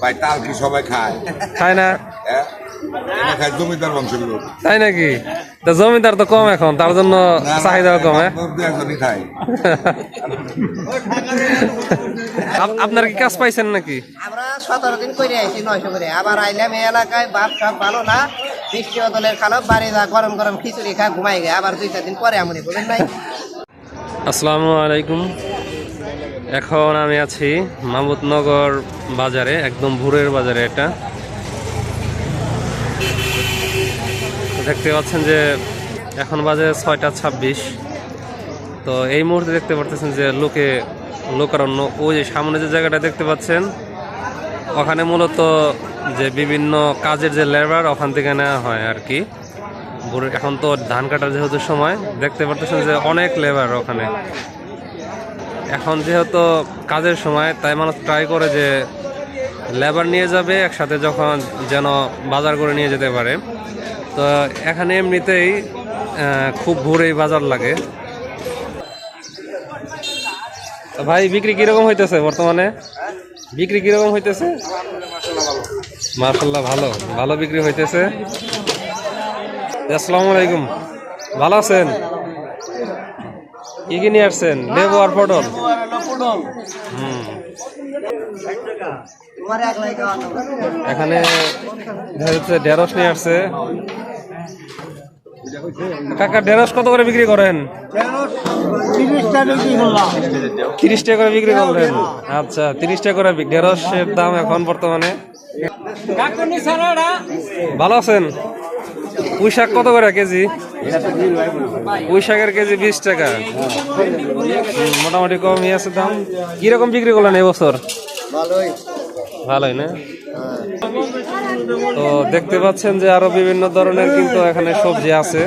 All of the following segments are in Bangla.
ভাই তাল কি সবাই খায়। খায় না? হ্যাঁ? খায় জমিদার বংশের লোক। তাই নাকি? তা জমিদার তো কম এখন তার জন্য চাহিদাও কম হ্যাঁ? আপনার কি কাজ পাইছেন নাকি? আমরা সতেরো দিন করে আইছি নয়শো করে। আবার আইলাম এই এলাকায় বাপ সব ভালো না। বৃষ্টি বদলের খালো বাড়ি যা গরম গরম খিচুড়ি খা ঘুমাই গে। আবার দুই চার দিন পরে আমনি বলেন নাই। আসসালামু আলাইকুম। এখন আমি আছি মাহমুদনগর বাজারে, একদম ভোরের বাজারে এটা। দেখতে পাচ্ছেন যে এখন বাজে ছয়টা ছাব্বিশ। তো এই মুহূর্তে দেখতে পারতেছেন যে লোকে, লোকারণ্য, ওই যে সামনে যে জায়গাটা দেখতে পাচ্ছেন, ওখানে মূলত যে বিভিন্ন কাজের যে লেবার ওখান থেকে নেওয়া হয় আর কি। এখন তো ধান কাটার যেহেতু সময়, দেখতে পারতেছেন যে অনেক লেবার ওখানে। এখন যেহেতু কাজের সময়, তাই মানুষ ট্রাই করে যে লেবার নিয়ে যাবে, একসাথে যখন যেন বাজার করে নিয়ে যেতে পারে। তো এখানে এমনিতেই খুব ভোরেই বাজার লাগে। ভাই, বিক্রি কীরকম হইতেছে বর্তমানে? বিক্রি কীরকম হইতেছে? মার্শাল্লাহ ভালো ভালো বিক্রি হইতেছে। আসসালামু আলাইকুম। ভালো আছেন? কি কি নিয়ে আসছেন? লেবু আর পটল হুম এখানে ঢেঁড়স নিয়ে আসছে। কাকা ঢেঁড়স কত করে বিক্রি করেন? তিরিশ টাকা করে বিক্রি করলেন আচ্ছা তিরিশ টাকা করে ঢেঁড়সের দাম এখন বর্তমানে? ভালো আছেন? পুঁই শাক কত করে কেজি? পুঁই কেজি বিশ টাকা। মোটামুটি কমই আছে দাম। কীরকম বিক্রি করলেন এবছর ভালোই না? তো দেখতে পাচ্ছেন যে আরও বিভিন্ন ধরনের কিন্তু এখানে সবজি আছে।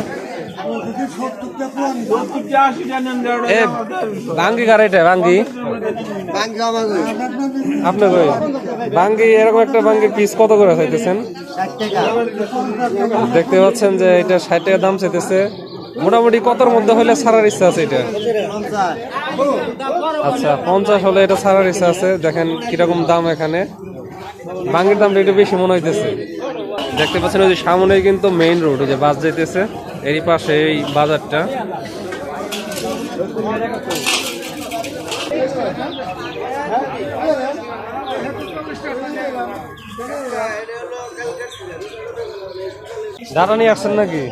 দেখতে পাচ্ছেন যে এটা ষাট টাকা দাম চাইতেছে। মোটামুটি কতর মধ্যে হলে ছাড়ার ইচ্ছা আছে এটা? আচ্ছা পঞ্চাশ হলে এটা ছাড়ার ইচ্ছা আছে। দেখেন কীরকম দাম এখানে। বাঙ্গির দামটা একটু বেশি মনে হইতেছে। দেখতে পাচ্ছেন ওই যে সামনেই কিন্তু মেইন রোড ওই যে বাস যাইতেছে। এরই পাশে এই বাজারটা। ডাটা নিয়ে আসছেন নাকি?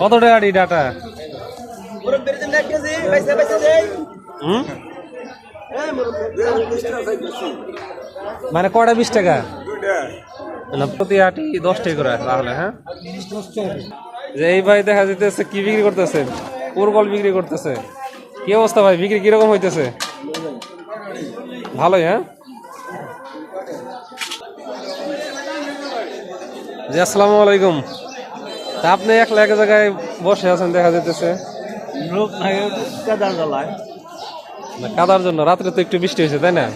কত টাকা ডাটা? মানে কটা বিশ টাকা? না প্রতি আটি দশ টাকা করে তাহলে হ্যাঁ? যে এই ভাই দেখা যেতেছে কি বিক্রি করতেছে? পুরকল বিক্রি করতেছে। কি অবস্থা ভাই? বিক্রি কীরকম হইতেছে? ভালোই হ্যাঁ? জি আসসালামু আলাইকুম। তা আপনি একলা এক জায়গায় বসে আছেন দেখা যেতেছে কাদার জন্য। রাত্রে তো একটু বৃষ্টি হয়েছে তাই না?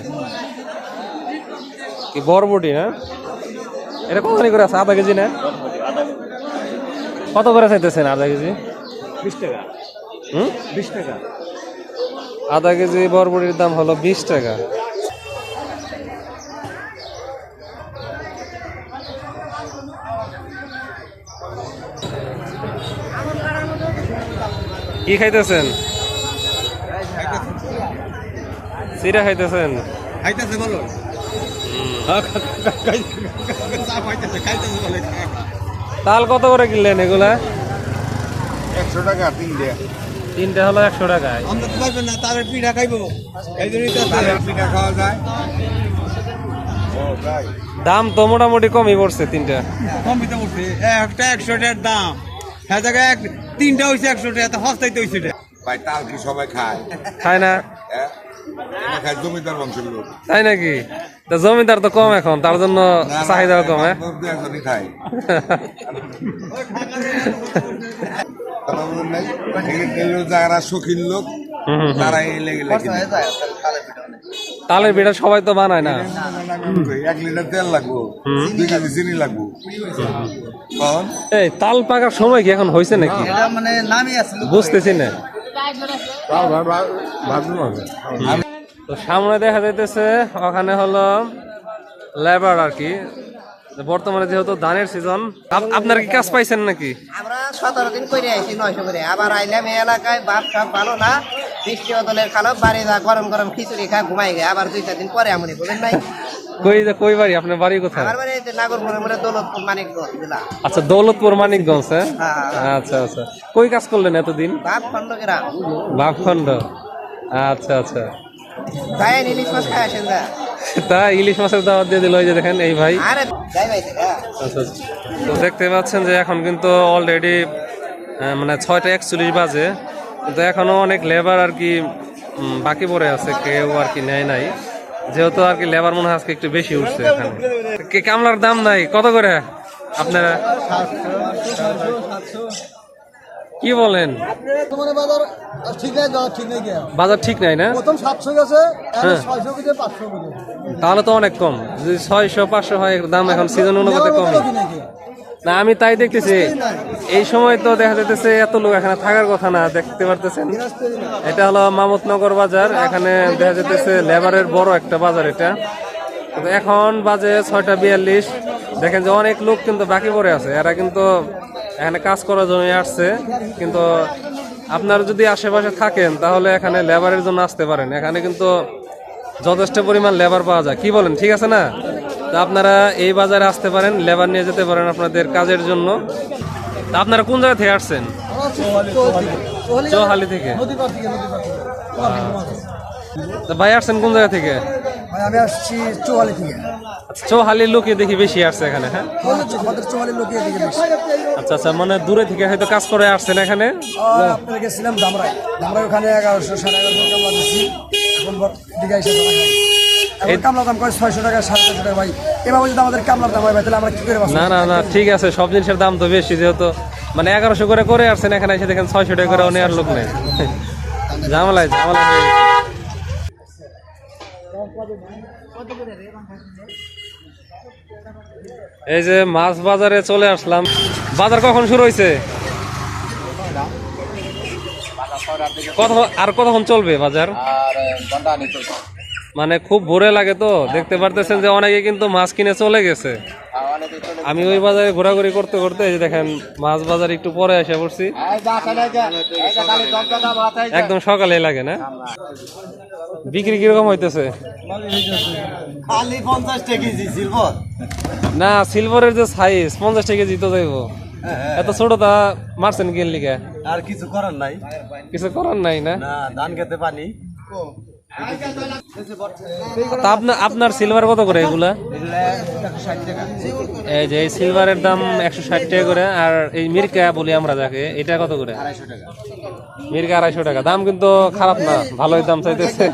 কি বরবটি হ্যাঁ? এটা কত করে আছে আধা কেজি না? কত করে চাইতেছেন আধা কেজি? বিশ টাকা। হুম? বিশ টাকা। আধা কেজি বরবটির দাম হলো বিশ টাকা। কি খাইতেছেন? সিরা খাইতেছেন? খাইতেছে বলো। খাইতেছে খাইতেছে বলে। তাল কত করে কিনলেন এগুলা? একশো টাকা তিনটে। তিনটা হলো একশো টাকায়। না তাদের পিঠা খাইবো। এই জন্যই তো পিঠা খাওয়া যায়। দাম তো মোটামুটি কমই পড়ছে তিনটা। কমিতে উঠছে একটা একশো টাকার দাম। হ্যাঁ জায়গায় এক তিনটা হয়েছে একশো টাকা তো হস্তাইতে হয়েছে ভাই তাল কি সবাই খায়? খায় না? হ্যাঁ। জমিদার বংশের লোক তাই নাকি তা জমিদার তো কম এখন তার জন্য চাহিদাও কম হ্যাঁ যারা শৌখিন লোক। তারা। তালের পিঠা সবাই তো বানায় না এক লিটার তেল লাগবো দুই কেজি চিনি লাগবো এই তাল পাকার সময় কি এখন হয়েছে নাকি মানে বুঝতেছি না তো সামনে দেখা যাইতেছে, ওখানে হলো লেবার আর কি। বর্তমানে যেহেতু ধানের সিজন আপনার কি কাজ পাইছেন নাকি? আমরা সতেরো দিন করে আইছি, নয়শো করে। আবার আইলাম এই এলাকায়, বাপ সাপ ভালো না। বৃষ্টি অদলের খালো বাড়ি যা গরম গরম খিচুড়ি খা, ঘুমাই গে। আবার দুই, চার দিন পরে আমনি বলেন নাই। কই কই বাড়ি? আপনার বাড়ি কোথায়? আমার বাড়ি দৌলতপুর জেলা। আচ্ছা দৌলতপুর মানিকগঞ্জ হ্যাঁ? হ্যাঁ, আচ্ছা আচ্ছা। কই কাজ করলেন এতদিন? গ্রাম। আচ্ছা আচ্ছা। তাই ইলিশ মাছ খাই আসেন যা। তা ইলিশ মাছের দাওয়াত দিয়ে দিল ওই যে দেখেন এই ভাই। আচ্ছা আচ্ছা। তো দেখতে পাচ্ছেন যে এখন কিন্তু অলরেডি মানে ছয়টা একচল্লিশ বাজে। কিন্তু এখনও অনেক লেবার আর কি বাকি পড়ে আছে কেউ আর কি নেয় নাই। যেহেতু আর কি লেবার মনে হয় আজকে একটু বেশি উঠছে এখানে। কামলার দাম নাই, কত করে আপনারা? কি বলেন? বাজার ঠিক নাই না? হ্যাঁ। তাহলে তো অনেক কম। যদি ছয়শো, পাঁচশো হয়, দাম এখন সিজন অনুপাতে কম না, আমি তাই দেখতেছি। এই সময় তো দেখা যাইতেছে এত লোক এখানে থাকার কথা না, দেখতে পারতেছেন? এটা হলো মামতনগর বাজার, এখানে দেখা যাইতেছে লেবারের বড় একটা বাজার এটা। এখন বাজে ছয়টা বিয়াল্লিশ। দেখেন যে অনেক লোক কিন্তু বাকি পড়ে আছে, এরা কিন্তু এখানে কাজ করার জন্য আসছে। কিন্তু আপনারা যদি আশেপাশে থাকেন, তাহলে এখানে লেবারের জন্য আসতে পারেন। এখানে কিন্তু যথেষ্ট পরিমাণ লেবার পাওয়া যায়। কি বলেন, ঠিক আছে না? তা আপনারা এই বাজারে আসতে পারেন, লেবার নিয়ে যেতে পারেন আপনাদের কাজের জন্য। তা আপনারা কোন জায়গা থেকে আসছেন? চৌহালি থেকে। ভাই, আসছেন কোন জায়গা থেকে? চৌহালির লোকই দেখি বেশি আসছে এখানে হ্যাঁ? লোক আচ্ছা আচ্ছা মানে হয়তো কাজ করে আসছেন এখন? কামলা দাম করে ছয়শো টাকা সাড়ে ছয়শো টাকা ভাই। এবার যদি আমাদের কামলার দাম হয় ভাই তাহলে আমরা কি করে না না না ঠিক আছে সব জিনিসের দাম তো বেশি যেহেতু মানে এগারোশো করে করে আসছেন এখানে এসে দেখেন ছয়শো টাকা করে নেওয়ার লোক নেই। ঝামেলায় ঝামেলা এই যে মাছ বাজারে চলে আসলাম। বাজার কখন শুরু হয়েছে কত আর কতক্ষণ চলবে বাজার? মানে খুব ভোরে লাগে তো দেখতে পারতেছেন যে অনেকে কিন্তু মাছ কিনে চলে গেছে। আমি ওই বাজারে ঘোরাঘুরি করতে করতে এই যে দেখেন মাছ বাজার একটু পরে এসে পড়ছি। একদম সকালে লাগে না? বিক্রি কীরকম হইতেছে? কেজি না সিলভারের যে সাইজ পঞ্চাশ টাকা জিতো যাইবো। এত ছোটটা মারছেন গেল লিগে আর কিছু করার নাই। কিছু করার নাই না ধান খেতে পানি। তা আপনার আপনার সিলভার কত করে এগুলা? এই যে এই সিলভারের দাম একশো ষাট টাকা করে আর এই মির্কা বলি আমরা যাকে এটা কত করে? মির্কা আড়াইশো টাকা। দাম কিন্তু খারাপ না ভালোই দাম চাইতেছে।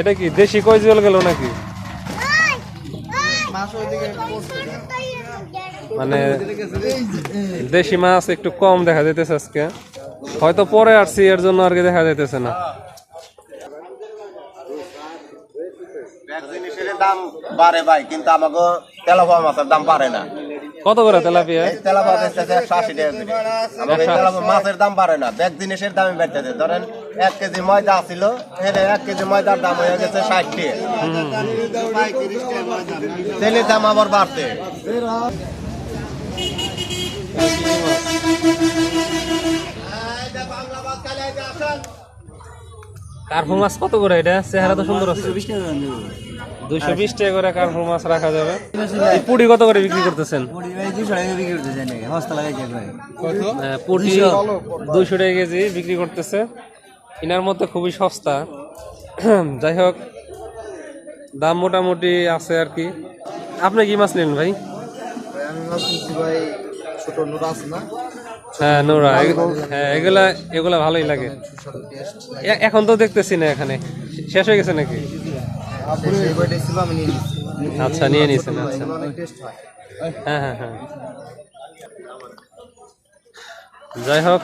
এটা কি দেশি কই জল গেল নাকি? মানে দেশি মাছ একটু কম দেখা যাইতেছে আজকে। হয়তো পরে আসছি এর জন্য আর কি দেখা যাইতেছে না। দাম বাড়ে ভাই কিন্তু আমাকে তেলাপোয়া মাছের দাম বাড়ে না। কত করে তেলাপিয়া? এই তেলাপোয়া বেচতেছে একশো আশি। টাকা মাছের দাম বাড়ে না। ব্যাগ জিনিসের দামে বেচতেছে ধরেন এক কেজি ময়দা ছিল এখানে এক কেজি ময়দার দাম হয়ে গেছে ষাট টাকা তেলের দাম আবার বাড়তে মাছ কত করে এটা? চেহারা তো সুন্দর আছে। দুইশো বিশ টাকা করে মাছ রাখা যাবে। পুটি কত করে বিক্রি করতেছেন? পুটি দুইশো টাকা কেজি বিক্রি করতেছে। ইনার মধ্যে খুবই সস্তা। যাই হোক দাম মোটামুটি আছে আর কি। আপনি কি মাছ নেন ভাই? হ্যাঁ নোরা। হ্যাঁ এগুলা এগুলা ভালোই লাগে। এখন তো দেখতেছি না এখানে। শেষ হয়ে গেছে নাকি? আচ্ছা নিয়ে নিছেন আচ্ছা। হ্যাঁ হ্যাঁ হ্যাঁ। যাই হোক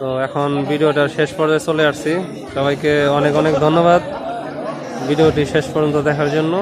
তো এখন ভিডিওটার শেষ পর্যায়ে চলে আসছি। সবাইকে অনেক অনেক ধন্যবাদ। ভিডিওটি শেষ পর্যন্ত দেখার জন্য।